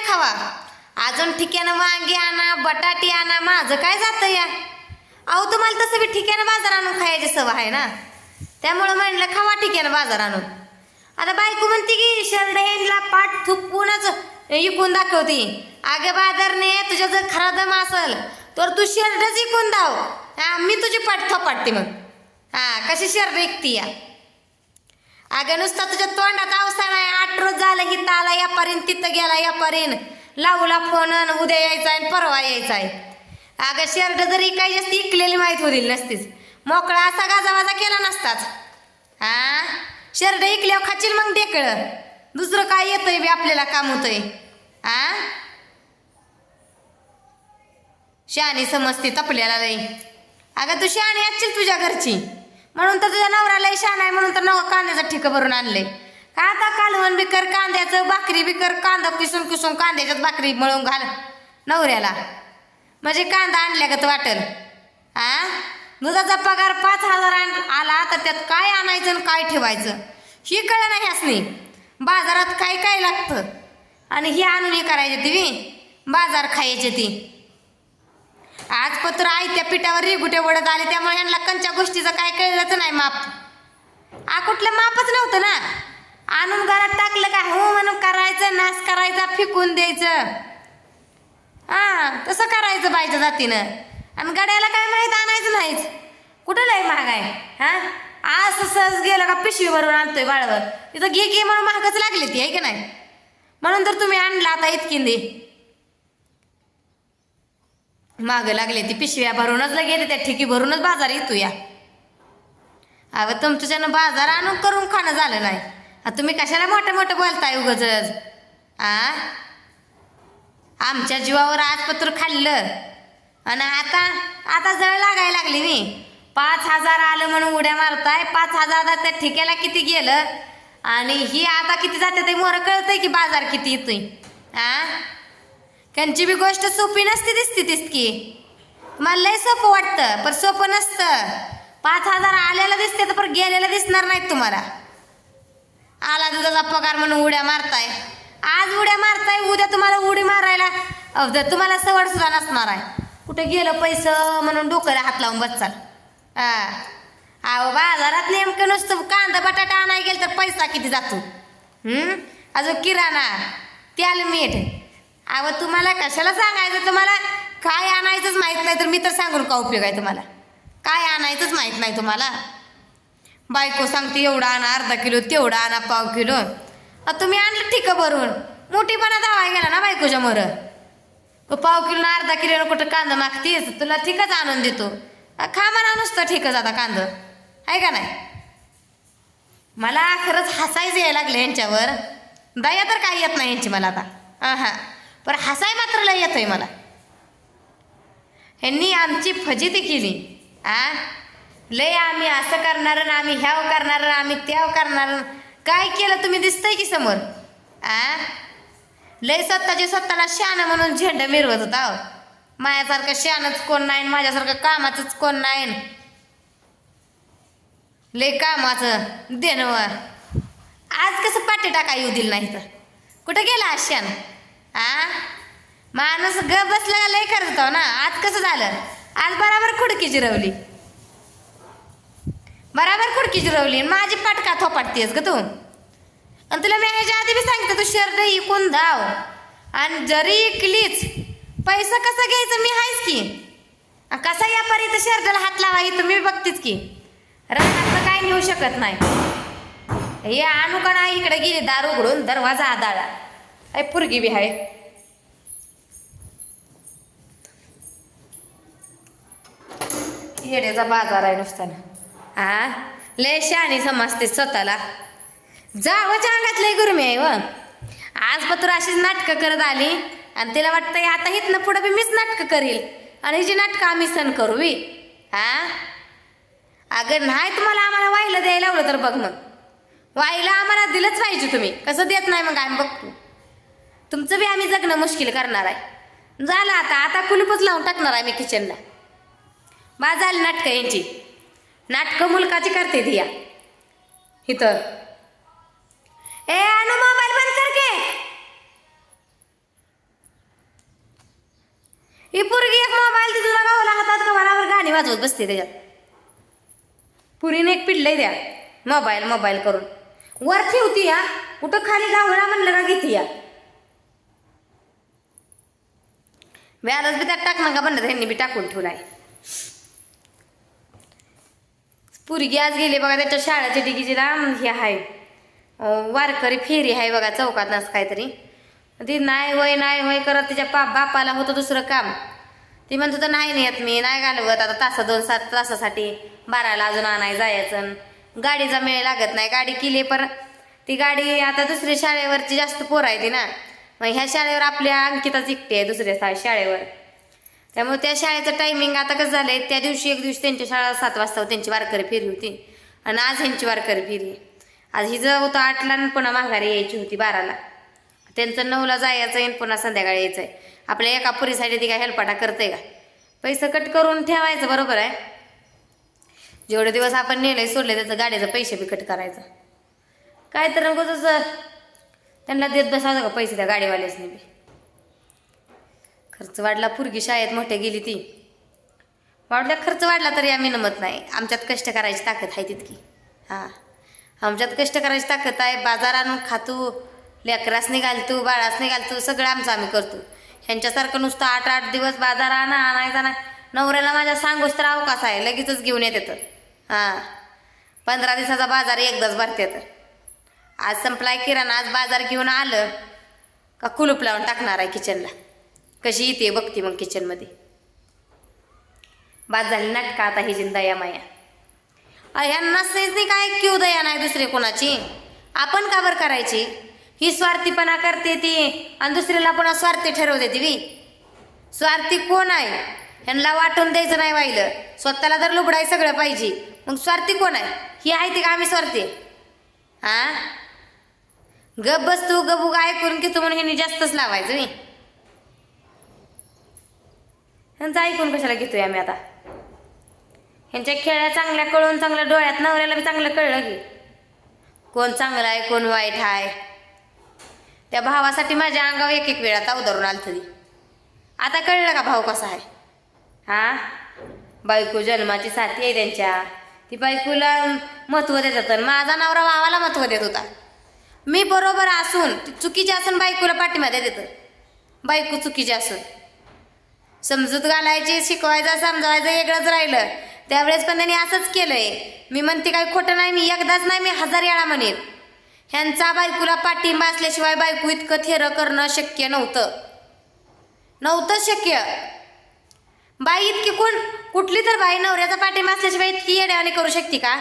नाही खावा. अजून ठिक्यानं वांगी आणा बटाटी आणा माझं काय जातं या? अहो तुम्हाला तसं बी ठिक्यानं बाजार आणून खायची सवय आहे ना? त्यामुळं म्हणलं खावा ठिक्यानं बाजार आणून. आता बायको म्हणते की शर्ट हेनला पाठ थुकूनच इकून दाखवते. अगं बाजारने तुझ्या जर खरा दम असल तर तू शर्टच इकून दाव. हा मी तुझी पाठ थोपाटते मग. हा कशी शर्ट ऐकती या? अगं नुसता तुझ्या तोंडात अवसान आहे. आठ रोज झालं की आला या परीन तिथं गेला या परीन लावला फोन अन उद्या यायचा आहे परवा यायचा आहे. अगं शर्ट जरी काही जास्त इकलेली माहीत होईल नसतीच. मोकळा असा गाजावाजा केला नसताच. हा शर्ट इकल्यावर खाचील मग ढेकळं. दुसरं काय येतंय बी आपल्याला काम होतंय? हा शहाणी समजते तपल्याला नाही अगं तू शहाणी असशील तुझ्या घरची. म्हणून तर तुझ्या नवऱ्याला शान आहे म्हणून तर नवा कांद्याचं ठिकं भरून आणले. का आता कालवण बिकर कांद्याचं भाकरी बिकर कांदा किसून किसून कांद्याच्यात भाकरी मळून घाल नवऱ्याला. म्हणजे कांदा आणल्यागत वाटेल. आ? दुधाचा पगार पाच हजार आण- आला तर त्यात काय आणायचं आणि काय ठेवायचं? ही कळ नाही असणी बाजारात काय काय लागतं? आणि ही आणून हे करायची ती बाजार खायची ती. आज पत्र आई त्या पिठावर रिगुटे वडत आले त्यामुळे यांना कंच्या गोष्टीचं काय कळलंच नाही माप. आ कुठलं मापच नव्हतं ना? आणून घरात टाकलं का हो म्हणून करायचं नाश करायचा फिकून द्यायचं. हा तसं करायचं बायच्या जातीनं. आणि गड्याला काय माहीत आणायचं नाहीच. कुठं लय महाग आहे हा? आज सहज गेलं का पिशवीवरून आणतोय बाळवर. तिथं घे घे म्हणून महागच लागली ती आहे की नाही? म्हणून तर तुम्ही आणला आता इतकिंदी. माग लागले ती पिशव्या भरूनच गेले त्या ठिकी भरूनच बाजार येतो या. अगं तुमच्याच्यानं बाजार आणून करून खाणं झालं नाही. तुम्ही कशाला मोठं मोठं बोलताय उगच? आ? आमच्या जीवावर आजपत्र खाल्लं. आणि आता आता जळ लागायला लागली मी. पाच हजार आलं म्हणून उड्या मारताय पाच हजार त्या ठिक्याला किती गेलं? आणि ही आता किती जाते ते मोर कळतंय की बाजार किती येतोय. आ? त्यांची बी गोष्ट सोपी नसते दिसते तितकी मला लय सोपं वाटतं पण सोपं नसतं. पाच हजार आलेला दिसते तर पण गेलेलं दिसणार नाहीत तुम्हाला. आला दुधाचा पगार म्हणून उड्या मारताय. आज उड्या मारताय उद्या तुम्हाला उडी मारायला. अहो, तुम्हाला सवड सुद्धा नसणार आहे. कुठे गेलं पैसं म्हणून डोक्याला हात लावून बसचाल हा. अहो बाजारात नेमकं नुसतं कांदा बटाटा आणाय गेलं तर पैसा किती जातो? अजून किराणा तेल मीठ. अहो तुम्हाला कशाला सांगायचं? तुम्हाला काय आणायचंच माहीत नाही तर मी तर सांगून का उपयोग आहे तुम्हाला? काय आणायचंच माहीत नाही तुम्हाला? बायको सांगते एवढा आणा अर्धा किलो तेवढा आणा पाव किलो. तुम्ही आणलं ठीक भरून. मोठीपणा धावाय गेला ना बायकोच्या मोर. पाव किलो ना अर्धा किलो कुठं कांदा मागतीस? तुला ठीकच आणून देतो. खा म्हणा नुसतं ठीकच आता कांदं. आहे का नाही? मला खरंच हसायचं यायला लागलं यांच्यावर. दया तर काही येत नाही यांची मला आता. हां हां पण हसाय मात्र लय येतोय मला. ह्यांनी आमची फजिती केली. आ? लय आम्ही असं करणार आम्ही ह्याव करणार आम्ही त्याव करणार. काय केलं तुम्ही दिसतंय की समोर? आ? लय स्वतःचे स्वतःला शान म्हणून झेंडा मिरवत होता हो. माझ्यासारखं शानच कोण नाही माझ्यासारखं कामाचंच कोण नाही. लय कामाचं देणं आज कसं पाठी टाका येऊ दिलं नाही तर कुठं गेला आज शान? आ? माणूस ग बसला लय करत होता ना. आज कसं झालं? आज बराबर खुडकी जिरवली. बराबर खुडकी जिरवली माझी पाटका थोपाटतेस ग तू? आणि तुला मी ह्याच्या आधी बी सांगते तू शर्ट इकून धाव. आणि जरी इकलीच पैसा कसा घ्यायचं? मी हायच की. कसा या तर शर्टाला हात लावा इथं मी बघतेच की. रानात काय नेऊ शकत नाही. हे आणू नाही? इकडे गेली दार उघडून दरवाजा आदाळा अय पुरगी बी आहे येड्याचा बाजार आहे नुसताना. हा लय शहाणी समजते स्वतःला. जावच्या अंगात लय गुरमी आहे व. आज पत्र अशीच नाटकं करत आली आणि तिला वाटतंय आता हितनं पुढं बी मीच नाटकं करील आणि हिची नाटकं आम्ही सण करू बी हा अगं नाही तुम्हाला आम्हाला वाहिलं द्यायला लावलं तर बघ मग. वाईला आम्हाला दिलंच पाहिजे तुम्ही. कसं देत नाही मग आम्ही बघतो तुमचं बी आम्ही जगणं मुश्किल करणार आहे. झालं आता आता कुलपच लावून टाकणार आहे मी किचनला. बा झाली नाटकं यांची. नाटकं मुलकाची करते दिया इथं. ए अनु मोबाईल बंद कर के. ही पुरगी एक मोबाईल तिथून गावला हातात कमरावर गाणी वाजवत बसते त्याच्यात. पुरीने एक पिडलंय द्या. मोबाईल मोबाईल करून. वर ठेवती या. कुठं खाली गावळा म्हणलं का घेते या. व्याजच बी त्यात टाकणं का म्हणलं ह्यांनी बी टाकून ठेवलाय पुरगी आज गेली बघा त्याच्या शाळेच्या डिगीजीला लांब हे आहे. वारकरी फेरी आहे बघा चौकात नस काहीतरी. ती नाही वय नाही वय करत तिच्या पा बापाला होतं दुसरं काम. ती म्हणत होतं नाही नेत मी नाही घालवत आता तासा दोन सात तासासाठी बाराला अजून आणाय जायचं. गाडीचा मेळ लागत नाही गाडी केली पर ती गाडी आता दुसरी शाळेवरची जास्त पोर आहे ती ना. मग ह्या शाळेवर आपल्या अंकिताच एकटी आहे दुसऱ्या शा- शाळेवर. त्यामुळे त्या शाळेचं टायमिंग आता कसं झालंय त्या दिवशी एक दिवशी त्यांच्या शाळा सात वाजता त्यांची वारकरी फेरी होती. आणि आज ह्यांची वारकरी फेरी आज हिचं होतं आठला आणि पुन्हा माघारी यायची होती बाराला. त्यांचं नऊला जायचं आहे आणि पुन्हा संध्याकाळी यायचं आहे. आपल्या एका पुरीसाठी ती काय हेलपाटा करते का? पैसे कट करून ठेवायचं बरोबर आहे? जेवढे दिवस आपण नेले सोडले त्याचं गाडीचं पैसे बी कट करायचं. काय तर नको तसं. त्यांना देत बसावं का पैसे त्या गाडीवाल्यासनी बी. खर्च वाढला पुरगी शाळेत मोठे गेली ती. वाढल्या खर्च वाढला तरी आम्ही नमत नाही. आमच्यात कष्ट करायची ताकद आहे तितकी. हां. आमच्यात कष्ट करायची ताकद आहे. बाजार आणून खातो लेकरासनी घालतो बाळासने घालतो सगळं आमचं आम्ही करतो. ह्यांच्यासारखं नुसतं आठ आठ दिवस बाजार आणा आणायचा ना. नवऱ्याला माझ्या सांगूच तर अवकाश आहे. लगेचच घेऊन येते तर हां. पंधरा दिवसाचा बाजार एकदाच भरते तर आज संपलाय किराणा आज बाजार घेऊन आलं का कुलूप लावून टाकणार आहे किचनला कशी येते बघते मग किचनमध्ये बाद झाली नाटका आता ही जिंदया माया. अ, ह्यांना सहज नाही काय क्यू दया नाही दुसरे कोणाची? आपण का बरं करायची? ही स्वार्थीपणा करते ती आणि दुसरीला पुन्हा स्वार्थी ठरवते ती स्वार्थी कोण आहे? ह्यांना वाटून द्यायचं नाही वाहिलं स्वतःला तर लुबडाय सगळं पाहिजे. मग स्वार्थी कोण आहे? ही आहे ती का आम्ही स्वार्थी? हां गप बसतो गबू ऐकून घेतो म्हणून ह्यांनी जास्तच लावायचं मी. ह्यांचं ऐकून कशाला घेतोय आम्ही आता? ह्यांच्या खेळ्या चांगल्या कळून चांगल्या डोळ्यात नवऱ्याला बी चांगलं कळलं की. कोण चांगलं आहे कोण वाईट आहे. त्या भावासाठी माझ्या अंगावर एक एक वेळा आता उदारून आलं तरी आता कळलं का भाऊ कसा आहे? हा? बायको जन्माची साथी आहे त्यांच्या. ती बायकोला महत्त्व देतात आणि माझा नवरा भावाला महत्त्व देत होता. मी बरोबर असून ती चुकीची असून बायकोला पाठीमध्ये देतं बायको चुकीची असून. समजूत घालायची शिकवायचं समजावायचं वेगळंच राहिलं. त्यावेळेस पण त्यांनी असंच केलंय. मी म्हणते काय खोटं नाही मी एकदाच नाही मी हजार वेळा म्हणेन. ह्यांचा बायकोला पाठिंबा असल्याशिवाय बायको इतकं थेरं करणं शक्य नव्हतं. नव्हतं शक्य. बाई इतकी कोण? कुठली तर बाई नवऱ्याचा पाठिंबा असल्याशिवाय इतकी येड्याने करू शकते का?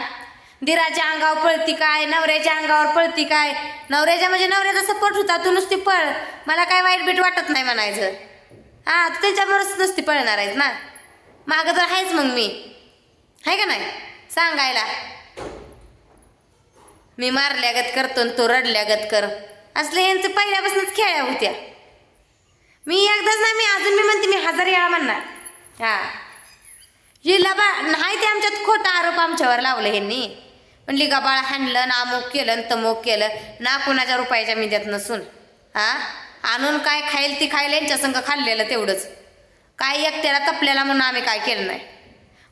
दिराच्या अंगावर पळती काय? नवऱ्याच्या अंगावर पळती काय? नवऱ्याच्या म्हणजे नवऱ्याचा सपोर्ट होता तू नुसती पळ. मला काय वाईट बीट वाटत नाही म्हणायचं. हा तू त्याच्यावरच नुसती पळणार आहेस ना? मागं तर आहेच मग मी. आहे का नाही? सांगायला. मी मारल्यागत करतो आणि तो रडल्यागत कर. असले यांचं पहिल्यापासूनच खेळ्या होत्या. मी एकदाच ना मी अजून मी म्हणते मी हजार वेळा म्हणणार. हा. हिला बा नाही ते आमच्यात खोटा आरोप आमच्यावर लावलं ह्यांनी. पण गबाळ हाणलं ना अमुक केलं न तमुक केलं ना कुणाच्या रुपयाच्या मी देत नसून हा? आणून काय खाईल ती खाईल यांच्या संग खाल्लेलं तेवढंच. काय एकट्याला तपल्याला म्हणून आम्ही काय केलं नाही.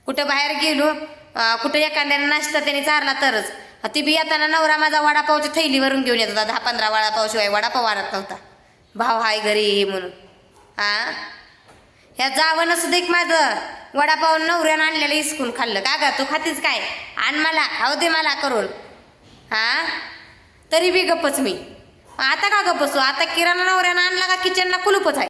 कुठं बाहेर गेलो कुठं एखाद्याने नाश्ता त्याने चारला तरच. ती बी येताना नवरा माझा वडापावच्या थैलीवरून घेऊन येत होता दहा पंधरा वडापाव शिवाय वडापाव वाढत नव्हता. भाव हाय घरी म्हणून. हा? ह्या जावं नसू दे माझं. वडापाव नवऱ्यानं आणलेलं इसकून खाल्लं. का गा? तू खातीच काय? आण मला. खाऊ दे मला करून. हा? तरी बी गप्पच मी. आता का गप्पसू आता किराणा नवऱ्यानं आणला का किचनला कुलूपच आहे.